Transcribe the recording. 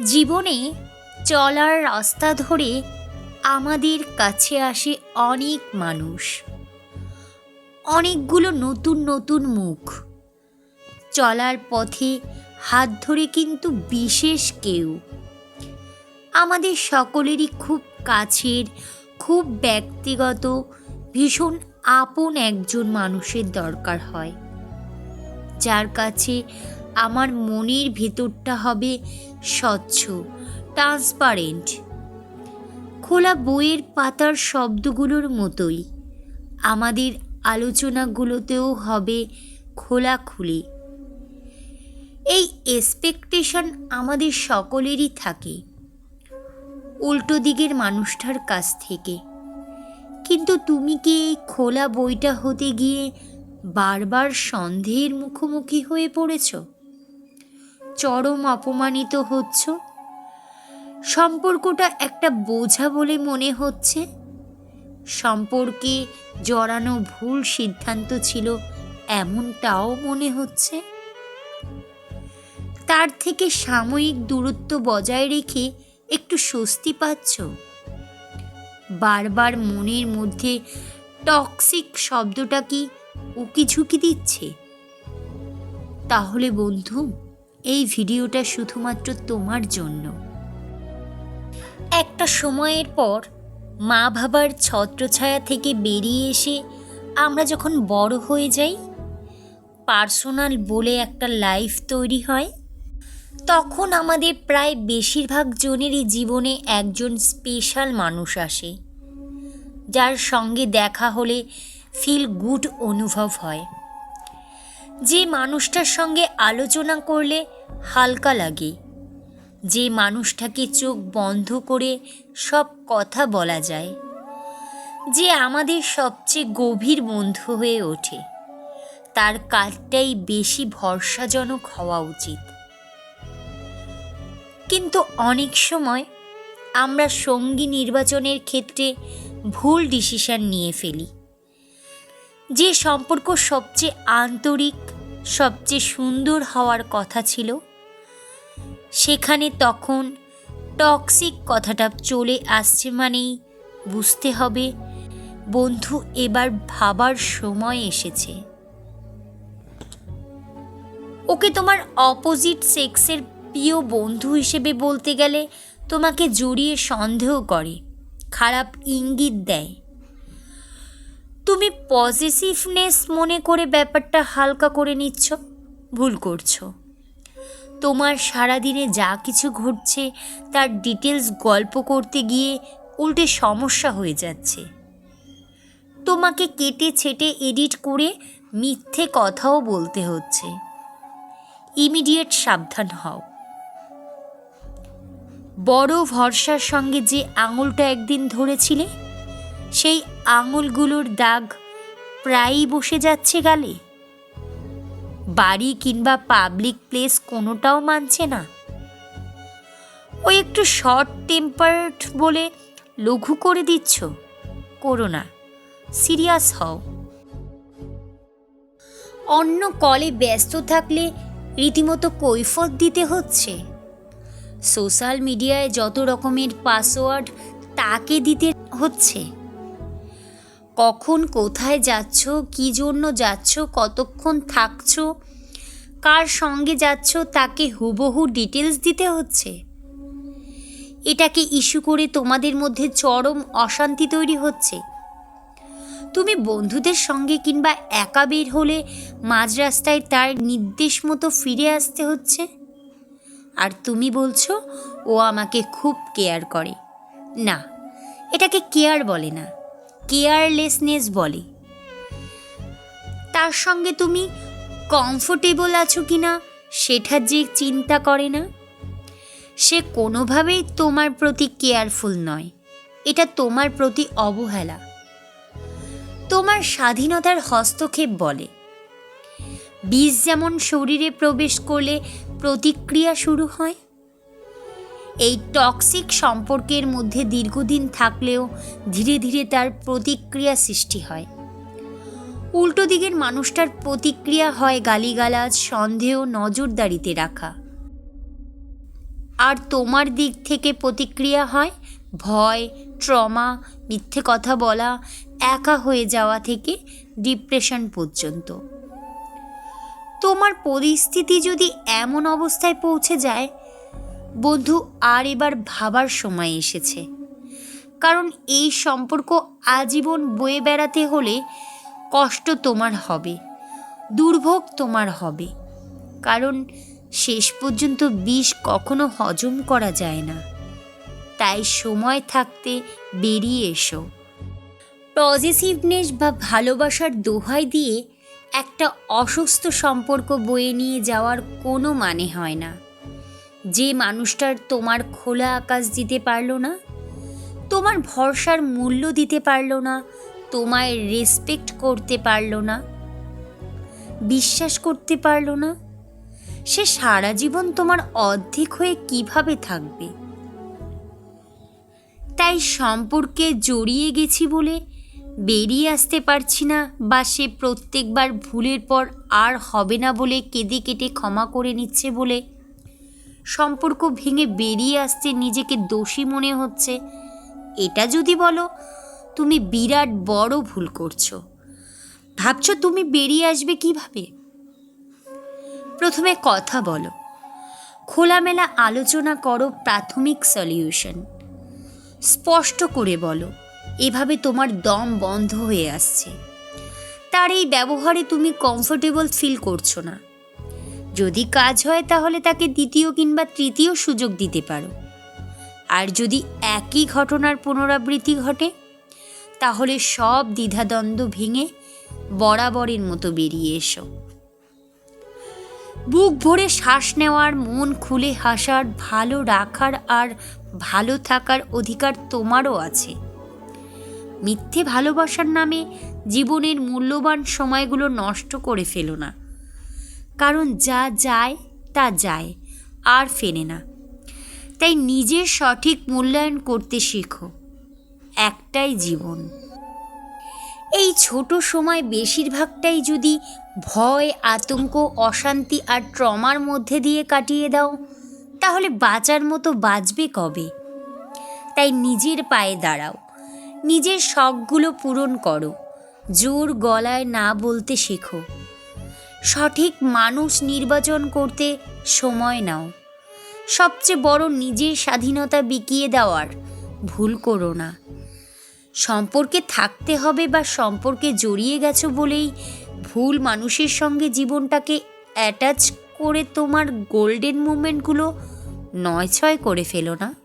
জীবনে চলার রাস্তা ধরে আমাদের কাছে আসে অনেক মানুষ। অনেকগুলো নতুন নতুন মুখ। চলার পথে হাত ধরে কিন্তু বিশেষ কেউ। আমাদের সকলেরই খুব কাছের, খুব ব্যক্তিগত, ভীষণ আপন একজন মানুষের দরকার হয়। যার কাছে আমার মনের ভেতরটা হবে স্বচ্ছ ট্রান্সপারেন্ট খোলা বইয়ের পাতার শব্দগুলোর মতোই। আমাদের আলোচনাগুলোতেও হবে খোলাখুলি। এই এক্সপেকটেশন আমাদের সকলেরই থাকে। উল্টো দিকের মানুষটার কাছ থেকে। কিন্তু তুমি কি এই খোলা বইটা হতে গিয়ে বারবার সন্দেহের মুখোমুখি হয়ে পড়েছ? চরম অপমানিত হচ্ছ? সম্পর্কটা একটা বোঝা বলে মনে হচ্ছে। সম্পর্কে জড়ানো ভুল সিদ্ধান্ত ছিল এমনটাও মনে হচ্ছে। তার থেকে সাময়িক দূরত্ব বজায় রেখে একটু স্বস্তি পাচ্ছ। বারবার মনের মধ্যে টক্সিক শব্দটা কি উকি ঝুঁকি দিচ্ছে? তাহলে বন্ধু এই ভিডিওটা শুধুমাত্র তোমার জন্য। একটা সময়ের পর মা বাবার ছত্রছায়া থেকে বেরিয়ে এসে আমরা যখন বড় হয়ে যাই, পার্সোনাল বলে একটা লাইফ তৈরি হয়। তখন আমাদের প্রায় বেশিরভাগ জনেরই জীবনে একজন স্পেশাল মানুষ আসে, যার সঙ্গে দেখা হলে ফিল গুড অনুভব হয়। যে মানুষটার সঙ্গে আলোচনা করলে হালকা লাগে, যে মানুষটাকে চোখ বন্ধ করে সব কথা বলা যায়, যে আমাদের সবচেয়ে গভীর বন্ধু হয়ে ওঠে, তার কাজটাই বেশি ভরসাজনক হওয়া উচিত। কিন্তু অনেক সময় আমরা সঙ্গী নির্বাচনের ক্ষেত্রে ভুল ডিসিশন নিয়ে ফেলি। যে সম্পর্ক সবচেয়ে আন্তরিক, সবচেয়ে সুন্দর হওয়ার কথা ছিল, সেখানে তখন টক্সিক কথাটা চলে আসছে মানেই বুঝতে হবে বন্ধু এবার ভাবার সময় এসেছে। ওকে তোমার অপোজিট সেক্সের প্রিয় বন্ধু হিসেবে বলতে গেলে তোমাকে জড়িয়ে সন্দেহ করে, খারাপ ইঙ্গিত দেয়। তুমি পজিটিভনেস মনে করে ব্যাপারটা হালকা করে নিচ্ছ, ভুল করছ। তোমার সারাদিনে যা কিছু ঘটছে, তার ডিটেলস গল্প করতে গিয়ে উল্টে সমস্যা হয়ে যাচ্ছে। তোমাকে কেটে ছেটে এডিট করে মিথ্যে কথাও বলতে হচ্ছে। ইমিডিয়েট সাবধান হও। বড় ভরসার সঙ্গে যে আঙুলটা একদিন ধরেছিলে সেই আঙুলগুলোর দাগ প্রায়ই বসে যাচ্ছে গালে। বাড়ি কিংবা পাবলিক প্লেস কোনোটাও মানছে না। ও একটু শর্ট টেম্পার্ড বলে লঘু করে দিচ্ছ। করো না সিরিয়াস হও। অন্য কলে ব্যস্ত থাকলে রীতিমতো কৈফত দিতে হচ্ছে। সোশ্যাল মিডিয়ায় যত রকমের পাসওয়ার্ড তাকে দিতে হচ্ছে। কখন কোথায় যাচ্ছ? কী জন্য যাচ্ছ? কতক্ষণ থাকছ? কার সঙ্গে যাচ্ছ? তাকে হুবহু ডিটেলস দিতে হচ্ছে। এটাকে ইস্যু করে তোমাদের মধ্যে চরম অশান্তি তৈরি হচ্ছে। তুমি বন্ধুদের সঙ্গে কিংবা একা বের হলে মাঝ রাস্তায় তার নির্দেশ মতো ফিরে আসতে হচ্ছে? আর তুমি বলছো, ও আমাকে খুব কেয়ার করে। না, এটাকে কেয়ার বলে না। কেয়ারলেসনেস বলে। তার সঙ্গে তুমি কমফোর্টেবল আছো কি না সেটা যে চিন্তা করে না? সে কোনোভাবেই তোমার প্রতি কেয়ারফুল নয়। এটা তোমার প্রতি অবহেলা। তোমার স্বাধীনতার হস্তক্ষেপ বলে। বীজ যেমন শরীরে প্রবেশ করলে প্রতিক্রিয়া শুরু হয় এই টক্সিক সম্পর্কের মধ্যে দীর্ঘদিন থাকলেও ধীরে ধীরে তার প্রতিক্রিয়া সৃষ্টি হয়। উল্টো দিকের মানুষটার প্রতিক্রিয়া হয় গালিগালাজ, সন্দেহ, নজরদারিতে রাখা। আর তোমার দিক থেকে প্রতিক্রিয়া হয় ভয়, ট্রমা, মিথ্যে কথা বলা, একা হয়ে যাওয়া থেকে ডিপ্রেশন পর্যন্ত। তোমার পরিস্থিতি যদি এমন অবস্থায় পৌঁছে যায় বন্ধু আর এবার ভাবার সময় এসেছে। কারণ এই সম্পর্ক আজীবন বয়ে বেড়াতে হলে কষ্ট তোমার হবে, দুর্ভোগ তোমার হবে। কারণ শেষ পর্যন্ত বিষ কখনো হজম করা যায় না। তাই সময় থাকতে বেরিয়ে এসো। পজিটিভনেস বা ভালোবাসার দোহাই দিয়ে একটা অসুস্থ সম্পর্ক বয়ে নিয়ে যাওয়ার কোনো মানে হয় না। যে মানুষটার তোমার খোলা আকাশ দিতে পারল না, তোমার ভরসার মূল্য দিতে পারল না, তোমায় রেসপেক্ট করতে পারল না, বিশ্বাস করতে পারল না, সে সারা জীবন তোমার অর্ধেক হয়ে কীভাবে থাকবে? তাই সম্পর্কে জড়িয়ে গেছি বলে বেরিয়ে আসতে পারছি না বা সে প্রত্যেকবার ভুলের পর আর হবে না বলে কেঁদে কেটে ক্ষমা করে নিচ্ছে বলে সম্পর্ক ভেঙে বেরিয়ে আসতে নিজেকে দোষী মনে হচ্ছে। এটা যদি বলো, তুমি বিরাট বড় ভুল করছ। ভাবছ তুমি বেরিয়ে আসবে কীভাবে? প্রথমে কথা বলো। খোলামেলা আলোচনা করো প্রাথমিক সলিউশন। স্পষ্ট করে বলো, এভাবে তোমার দম বন্ধ হয়ে আসছে। তার এই ব্যবহারে তুমি কমফোর্টেবল ফিল করছ না। যদি কাজ হয় তাহলে তাকে দ্বিতীয় কিংবা তৃতীয় সুযোগ দিতে পারো। আর যদি একই ঘটনার পুনরাবৃত্তি ঘটে, তাহলে সব দ্বিধাদ্বন্দ্ব ভেঙে বরাবরের মতো বেরিয়ে এসো। বুক ভরে শ্বাস নেওয়ার, মন খুলে হাসার, ভালো রাখার আর ভালো থাকার অধিকার তোমারও আছে। মিথ্যে ভালোবাসার নামে জীবনের মূল্যবান সময়গুলো নষ্ট করে ফেলো না। কারণ যা যায়, তা যায়, আর ফেনে না। তাই নিজের সঠিক মূল্যায়ন করতে শেখো। একটাই জীবন। এই ছোট সময় বেশিরভাগটাই যদি ভয়, আতঙ্ক, অশান্তি আর ট্রমার মধ্যে দিয়ে কাটিয়ে দাও, তাহলে বাঁচার মতো বাঁচবে কবে? তাই নিজের পায়ে দাঁড়াও। নিজের শখগুলো পূরণ করো। জোর গলায় না বলতে শেখো। সঠিক মানুষ নির্বাচন করতে সময় নাও। সবচেয়ে বড় নিজের স্বাধীনতা বিকিয়ে দেওয়ার ভুল করো না। সম্পর্কে থাকতে হবে বা সম্পর্কে জড়িয়ে গেছো বলেই ভুল মানুষের সঙ্গে জীবনটাকে অ্যাটাচ করে তোমার গোল্ডেন মুমেন্টগুলো নয় ছয় করে ফেলো না।